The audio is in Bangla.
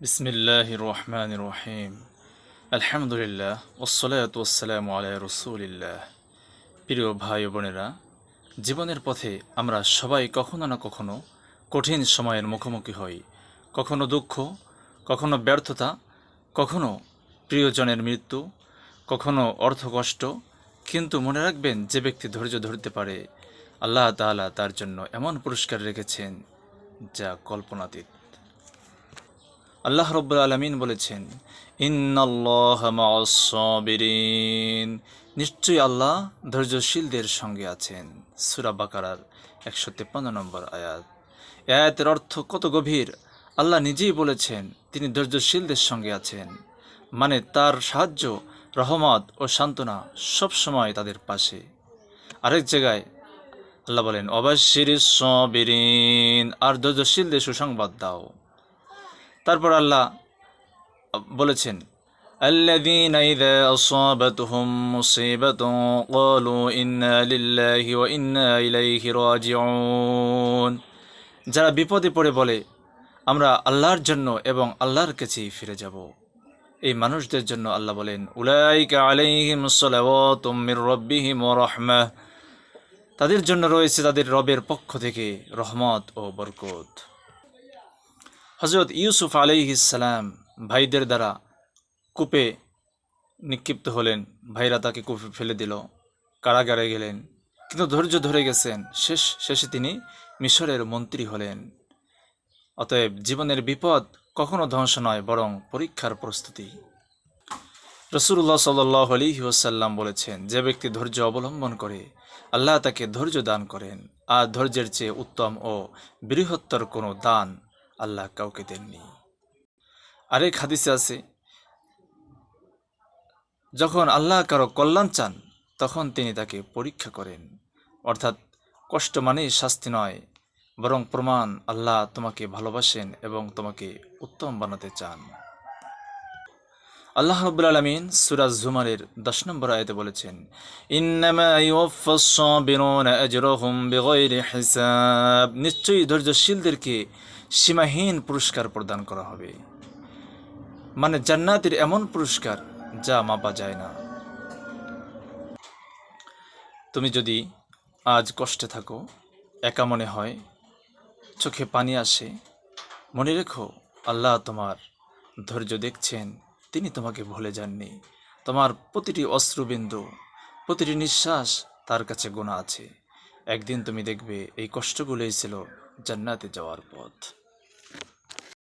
বিসমিল্লাহ রহমান রহিম আলহামদুলিল্লাহ ওসলাত ওসালাম আলাই রসুলিল্লাহ প্রিয় ভাই বোনেরা, জীবনের পথে আমরা সবাই কখনো না কখনো কঠিন সময়ের মুখোমুখি হই। কখনো দুঃখ, কখনো ব্যর্থতা, কখনো প্রিয়জনের মৃত্যু, কখনো অর্থকষ্ট কিন্তু মনে রাখবেন যে ব্যক্তি ধৈর্য ধরতে পারে। আল্লাহ তাআলা তার জন্য এমন পুরস্কার রেখেছেন যা কল্পনাতীত। আল্লাহ রব্বুল আলমিন বলেছেন সাবিরিন। নিশ্চয়ই আল্লাহ ধৈর্যশীলদের সঙ্গে আছেন। সূরা বাকারার একশো তেপ্পান্ন নম্বর আয়াত। আয়াতের অর্থ কত গভীর? আল্লাহ নিজেই বলেছেন, তিনি ধৈর্যশীলদের সঙ্গে আছেন। মানে তার সাহায্য, রহমত ও সান্ত্বনা সবসময় তাদের পাশে। আরেক জায়গায় আল্লাহ বলেন অবশ্যির সবিরিন। আর ধৈর্যশীলদের সুসংবাদ দাও। তারপর আল্লাহ বলেছেন الذين إذا أصابتهم مصيبة قالوا إنا لله وإنا إليه راجعون যারা বিপদে পড়ে বলে আমরা আল্লাহর জন্য এবং আল্লাহর কাছেই ফিরে যাব এই মানুষদের জন্য আল্লাহ বলেন উলাইকা আলাইহিম সালাওয়াতুম মির রাব্বিহিম ওয়া রাহমাহ তাদের জন্য রয়েছে তাদের রবের পক্ষ থেকে রহমত ও বরকত হজরত ইউসুফ আলাইহিসালাম ভাইদের দ্বারা কূপে নিক্ষিপ্ত হলেন। ভাইরা তাকে কূপে ফেলে দিল, কারাগারে গেলেন। কিন্তু ধৈর্য ধরে গেছেন। শেষ, শেষে তিনি মিশরের মন্ত্রী হলেন। অতএব জীবনের বিপদ কখনো ধ্বংস নয়, বরং পরীক্ষার প্রস্তুতি। রসুল্লাহ সাল্লাহ আলী ওসাল্লাম বলেছেন, যে ব্যক্তি ধৈর্য অবলম্বন করে, আল্লাহ তাকে ধৈর্য দান করেন। আর ধৈর্যের চেয়ে উত্তম ও বৃহত্তর কোনো দান আল্লাহ কাউকে দেননি। আরেক হাদিসে আছে, যখন আল্লাহ কারও কল্যাণ চান, তখন তিনি তাকে পরীক্ষা করেন। অর্থাৎ কষ্ট মানেই শাস্তি নয়, বরং প্রমাণ আল্লাহ তোমাকে ভালোবাসেন এবং তোমাকে উত্তম বানাতে চান। আল্লাহ রব্বুল আলমিন সুরাজ জুমারের দশ নম্বর আয়তে বলেছেন নিশ্চয়ই ধৈর্যশীলদেরকে সীমাহীন পুরস্কার প্রদান করা হবে। মানে জান্নাতের এমন পুরস্কার যা মাপা যায় না। তুমি যদি আজ কষ্টে থাকো, একা মনে হয়, চোখে পানি আসে, মনে রেখো আল্লাহ তোমার ধৈর্য দেখছেন। তিনি তোমাকে ভুলে যাননি। তোমার প্রতিটি অশ্রুবিন্দু, প্রতিটি নিঃশ্বাস তার কাছে গোনা আছে। একদিন তুমি দেখবে এই কষ্টগুলোই ছিল জান্নাতে যাওয়ার পথ।